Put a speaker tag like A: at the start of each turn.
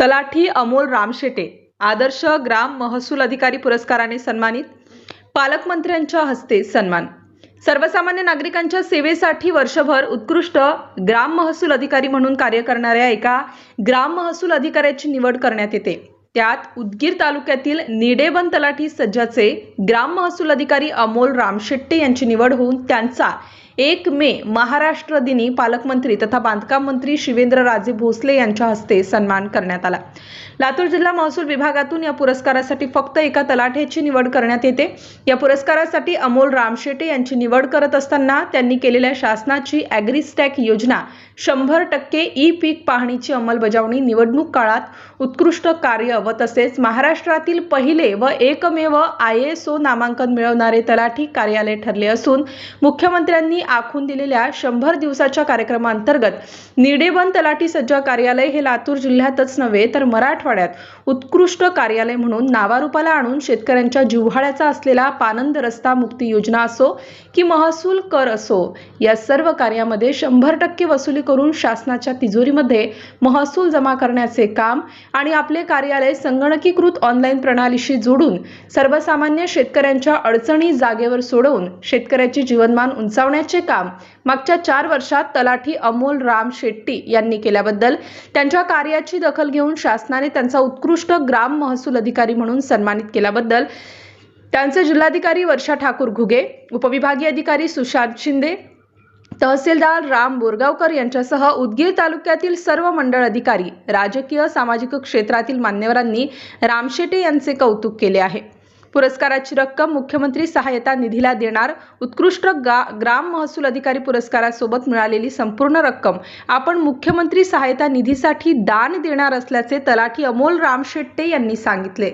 A: तलाठी अमोल रामशेटे आदर्श ग्राम महसूल अधिकारी पुरस्काराने सन्मानित पालकमंत्र्यांच्या हस्ते सन्मान. सर्वसामान्य नागरिकांच्या सेवेसाठी वर्षभर उत्कृष्ट ग्राम महसूल अधिकारी म्हणून कार्य करणाऱ्या एका ग्राम महसूल अधिकाऱ्याची निवड करण्यात येते. त्यात उदगीर तालुक्यातील निडेबन तलाठी सज्जाचे ग्राम महसूल अधिकारी अमोल रामशेट्टे यांची निवड होऊन त्यांचा एक मे महाराष्ट्र दिनी पालकमंत्री तथा बांधकाम मंत्री शिवेंद्रराजे भोसले यांच्या हस्ते सन्मान करण्यात आला. लातूर जिल्हा महसूल विभागातून या पुरस्कारासाठी फक्त एका तलाठ्याची निवड करण्यात येते. या पुरस्कारासाठी अमोल रामशेटे यांची निवड करत असताना त्यांनी केलेल्या शासनाची ॲग्रिस्टॅक योजना शंभर टक्के ई पीक पाहणीची अंमलबजावणी निवडणूक काळात उत्कृष्ट कार्य व तसेच महाराष्ट्रातील पहिले व एकमेव आय एस ओ नामांकन मिळवणारे तलाठी कार्यालय ठरले असून मुख्यमंत्र्यांनी आखून दिलेल्या शंभर दिवसाच्या कार्यक्रमांतर्गत निडेबन तलाठी सज्जा कार्यालय हे लातूर जिल्ह्यातच नव्हे तर मराठवाड्यात उत्कृष्ट कार्यालय म्हणून नावारूपाला आणून शेतकऱ्यांच्या जिव्हाळ्याचा असलेला पानंद रस्ता मुक्ती योजना असो की महसूल कर असो या सर्व कार्यामध्ये शंभर टक्के वसुली करून शासनाच्या तिजोरीमध्ये महसूल जमा करण्याचे काम आणि आपले कार्यालय संगणकीकृत ऑनलाईन प्रणालीशी जोडून सर्वसामान्य शेतकऱ्यांच्या अडचणी जागेवर सोडवून शेतकऱ्याचे जीवनमान उंचावण्याचे काम. मागच्या चार वर्षात तलाठी अमोल राम शेट्टी यांनी केल्याबद्दल त्यांच्या कार्याची दखल घेऊन शासनाने त्यांचा उत्कृष्ट ग्राम महसूल अधिकारी म्हणून सन्मानित केल्याबद्दल त्यांचे जिल्हाधिकारी वर्षा ठाकूर घुगे उपविभागीय अधिकारी सुशांत शिंदे तहसीलदार राम बोरगावकर यांच्यासह उदगीर तालुक्यातील सर्व मंडळ अधिकारी राजकीय सामाजिक क्षेत्रातील मान्यवरांनी रामशेटे यांचे कौतुक केले आहे. पुरस्काराची रक्कम मुख्यमंत्री सहायता निधीला देणार. उत्कृष्ट गा ग्राम महसूल अधिकारी पुरस्कारासोबत मिळालेली संपूर्ण रक्कम आपण मुख्यमंत्री सहायता निधीसाठी दान देणार असल्याचे तलाठी अमोल रामशेट्टे यांनी सांगितले.